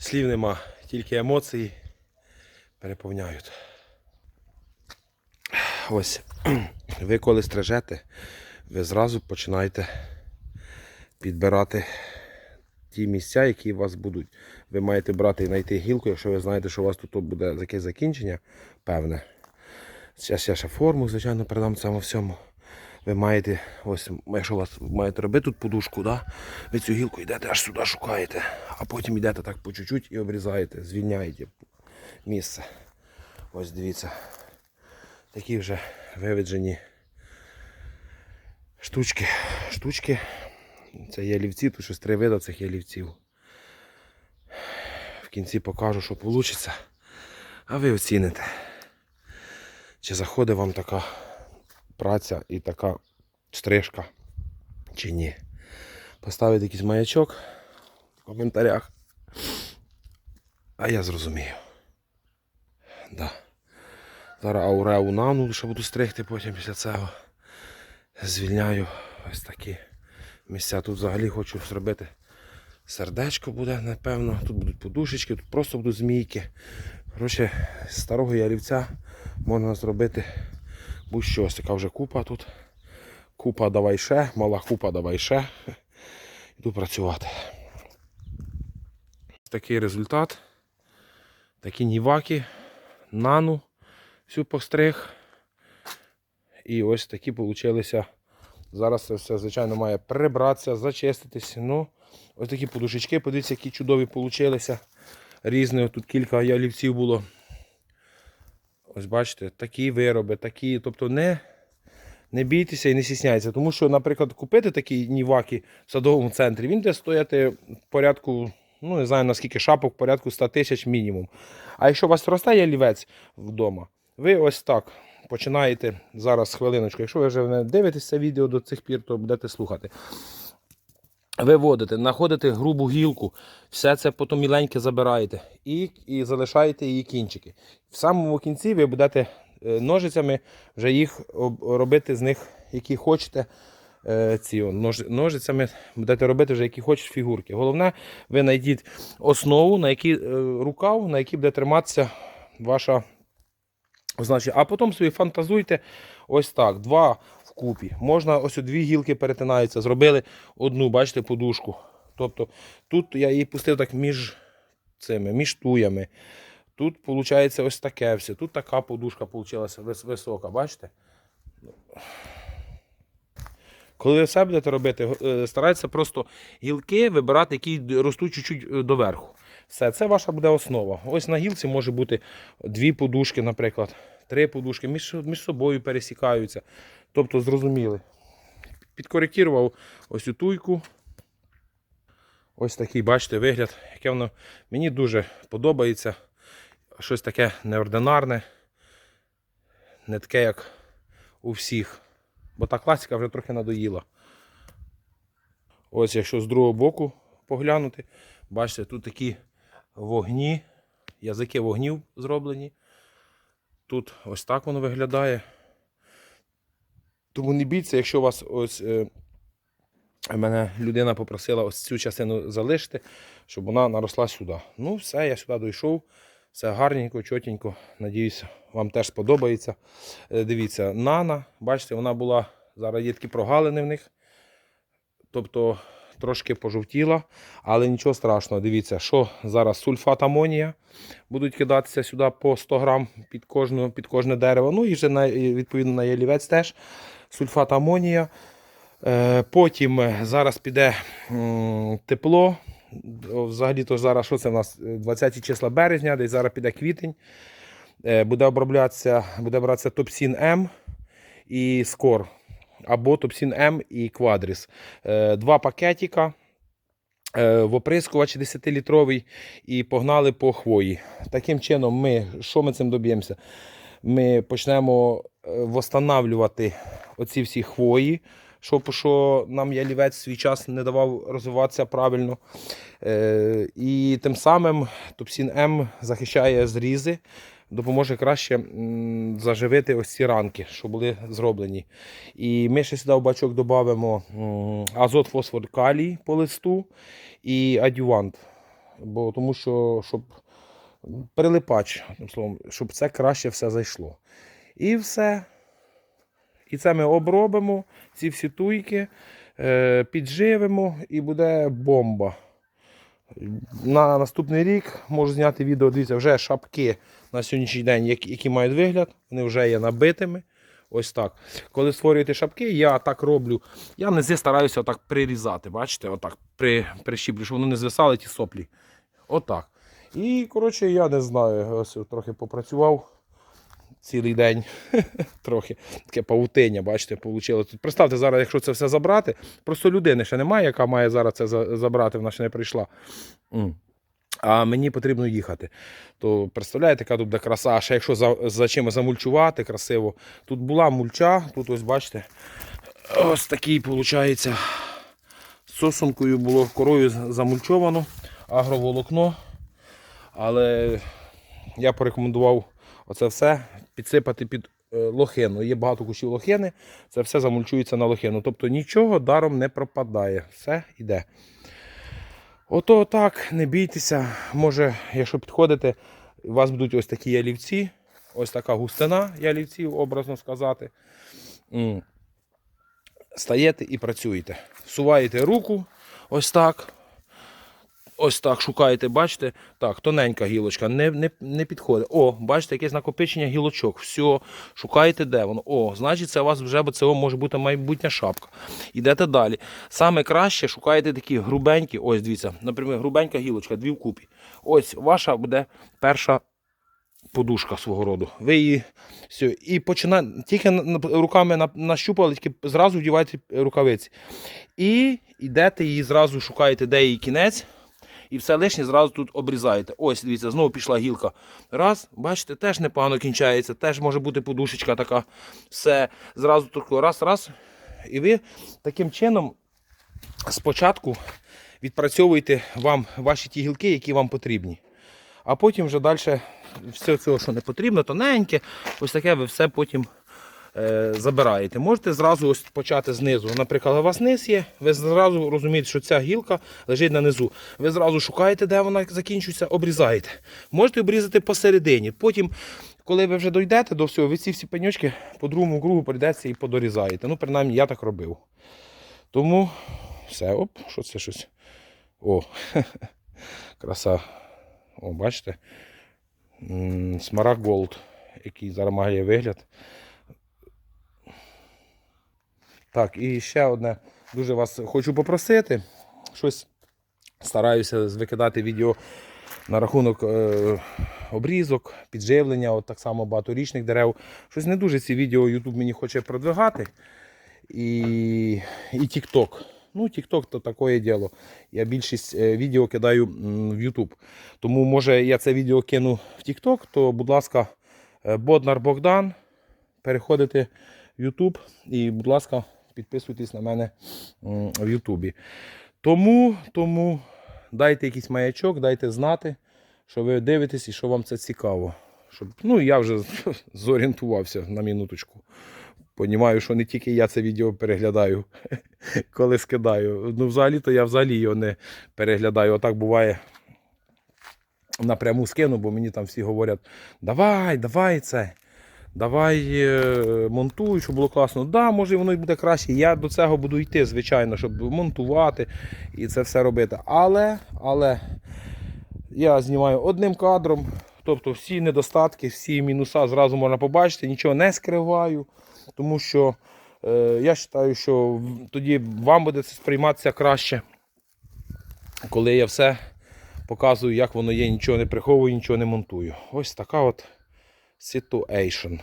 Слів нема, тільки емоції переповняють. Ось, ви коли стрижете, ви зразу починаєте підбирати ті місця, які у вас будуть. Ви маєте брати і знайти гілку, якщо ви знаєте, що у вас тут буде якесь закінчення певне. Зараз я ще форму, звичайно, передам цьому всьому. Ви маєте, ось, якщо у вас маєте робити тут подушку, да? ви цю гілку йдете аж сюди шукаєте, а потім йдете так по чуть-чуть і обрізаєте, звільняєте місце. Ось дивіться. Такі вже виведжені штучки. Штучки. Це ялівці, тут щось три вида цих ялівців. В кінці покажу, що вийде. А ви оціните. Чи заходить вам така праця і така стрижка, чи ні. Поставити якийсь маячок в коментарях. А я зрозумію. Да. Зараз ауреу нану ще буду стригти потім після цього. Звільняю ось такі місця. Тут взагалі хочу зробити сердечко буде, напевно. Тут будуть подушечки, тут просто будуть змійки. Коротше, старого ялівця можна зробити будь-що. Ось така вже купа тут. Купа давай ще, мала купа давай ще. Йду працювати. Такий результат. Такі ніваки, нану всю постриг. І ось такі получилися. Зараз це все, звичайно, має прибратися, зачиститись. Ну, ось такі подушечки, подивіться, які чудові получилися. Різні, тут кілька ялівців було. Ось бачите, такі вироби, такі. Тобто не, не бійтеся і не стісняйтеся. Тому що, наприклад, купити такі ніваки в садовому центрі, він буде стояти в порядку, ну не знаю наскільки шапок, в порядку 100 тисяч мінімум. А якщо у вас росте ялівець вдома, ви ось так починаєте зараз хвилиночку. Якщо ви вже дивитесь це відео до цих пір, то будете слухати. Виводите, знаходите грубу гілку, все це потім міленьке забираєте і, і залишаєте її кінчики. В самому кінці ви будете е, ножицями вже їх робити з них, які хочете. е, Ці ножицями будете робити вже які хочете фігурки. Головне, ви знайдіть основу, на якій е, рукав, на якій буде триматися ваша Значить, а потім собі фантазуйте ось так. Два вкупі. Можна ось дві гілки перетинаються. Зробили одну, бачите, подушку. Тобто тут я її пустив так між цими, між туями. Тут виходить ось таке все. Тут така подушка вийшла висока, бачите? Коли ви все будете робити, е, старайтеся просто гілки вибирати, які ростуть чуть-чуть е, доверху. Все, це ваша буде основа. Ось на гілці може бути дві подушки, наприклад, три подушки, між, між собою пересікаються. Тобто, зрозуміли. Підкоректував ось цю туйку. Ось такий, бачите, вигляд, яке воно мені дуже подобається. Щось таке неординарне, не таке, як у всіх. Бо та класика вже трохи надоїла. Ось якщо з другого боку поглянути, бачите, тут такі вогні, язики вогнів зроблені. Тут ось так воно виглядає. Тому не бійтеся, якщо у вас ось е, мене людина попросила ось цю частину залишити, щоб вона наросла сюди. Ну, все, я сюди дійшов. Все гарненько, чотенько. Надіюся, вам теж сподобається. Е, Дивіться, нана, бачите, вона була, зараз є такі прогалини в них. Тобто трошки пожовтіла, але нічого страшного. Дивіться, що зараз сульфат амонія. Будуть кидатися сюди по 100 грам під, кожну, під кожне дерево. Ну і вже на, відповідно на ялівець теж сульфат амонія. Е, Потім е, зараз піде тепло. Взагалі то зараз що це у нас? 20 числа березня, десь зараз піде квітень. Е, Буде оброблятися, буде братися топсін М і скор. Або топсін М і квадріс. Е, Два пакетика е, в оприскувач 10-літровий і погнали по хвої. Таким чином, ми, що ми цим доб'ємося? Ми почнемо е, восстанавлювати оці всі хвої, що, що нам ялівець свій час не давав розвиватися правильно. І тим самим Топсін М захищає зрізи, допоможе краще заживити ось ці ранки, що були зроблені. І ми ще сюди в бачок додамо азот, фосфор, калій по листу і адювант. бо тому що щоб прилипач, одним словом, щоб це краще все зайшло. І все. І це ми обробимо, ці всі туйки, е, підживимо і буде бомба. На наступний рік можу зняти відео, дивіться, вже шапки на сьогоднішній день, які, мають вигляд, вони вже є набитими. Ось так. Коли створюєте шапки, я так роблю. Я низи стараюся отак прирізати. Бачите, отак при, прищіплю, щоб вони не звисали ті соплі. Отак. І, коротше, я не знаю, ось трохи попрацював цілий день. трохи таке павутиння, бачите, вийшло. Представте, зараз, якщо це все забрати, просто людини ще немає, яка має зараз це забрати, вона ще не прийшла. А мені потрібно їхати. То представляєте, яка тут буде краса. А ще якщо за, за чимось замульчувати красиво. Тут була мульча, тут ось бачите, ось такий, виходить, сосункою було корою замульчовано, агроволокно. Але я порекомендував оце все підсипати під е, лохину. Є багато кущів лохини, це все замульчується на лохину. Тобто нічого даром не пропадає. Все йде. Ото так, не бійтеся. Може, якщо підходите, у вас будуть ось такі ялівці, ось така густина ялівців, образно сказати. Стаєте і працюєте. Суваєте руку, ось так. Ось так шукаєте, бачите? Так, тоненька гілочка, не, не, не підходить. О, бачите, якесь накопичення гілочок. Все, шукаєте, де воно. О, значить, це у вас вже бо це може бути майбутня шапка. Ідете далі. Саме краще шукаєте такі грубенькі, ось дивіться, наприклад, грубенька гілочка, дві вкупі. Ось ваша буде перша подушка свого роду. Ви її все, і починаєте, тільки руками нащупали, тільки зразу вдівайте рукавиці. І йдете її зразу шукаєте, де її кінець. І все лишнє зразу тут обрізаєте. Ось, дивіться, знову пішла гілка. Раз, бачите, теж непогано кінчається, теж може бути подушечка така. Все, зразу тако раз, раз. І ви таким чином спочатку відпрацьовуєте вам ваші ті гілки, які вам потрібні. А потім вже далі все що не потрібно, тоненьке, ось таке ви все потім забираєте. Можете зразу ось почати знизу. Наприклад, у вас низ є, ви зразу розумієте, що ця гілка лежить на низу. Ви зразу шукаєте, де вона закінчується, обрізаєте. Можете обрізати посередині. Потім, коли ви вже дійдете до всього, ви ці всі пеньочки по другому кругу прийдеться і подорізаєте. Ну, принаймні, я так робив. Тому все, оп, що це щось. О, краса. О, бачите? Смарагд Голд, який зараз має вигляд. Так, і ще одне. Дуже вас хочу попросити. Щось стараюся викидати відео на рахунок е, обрізок, підживлення, от так само багаторічних дерев. Щось не дуже ці відео YouTube мені хоче продвигати. І, і TikTok. Ну, TikTok то таке діло. Я більшість е, відео кидаю в YouTube. Тому, може, я це відео кину в TikTok, то, будь ласка, е, Боднар Богдан. Переходите в YouTube і, будь ласка, підписуйтесь на мене в Ютубі. Тому, тому дайте якийсь маячок, дайте знати, що ви дивитесь і що вам це цікаво. Щоб, ну, я вже зорієнтувався на минуточку. Понімаю, що не тільки я це відео переглядаю, коли скидаю. Ну, взагалі-то я взагалі його не переглядаю. Отак буває. Напряму скину, бо мені там всі говорять: давай, давай це. Давай е, монтуй, щоб було класно. Да, може воно і буде краще. Я до цього буду йти, звичайно, щоб монтувати і це все робити. Але, але я знімаю одним кадром. Тобто всі недостатки, всі мінуса зразу можна побачити, нічого не скриваю. Тому що е, я вважаю, що тоді вам буде це сприйматися краще, коли я все показую, як воно є, нічого не приховую, нічого не монтую. Ось така от situation.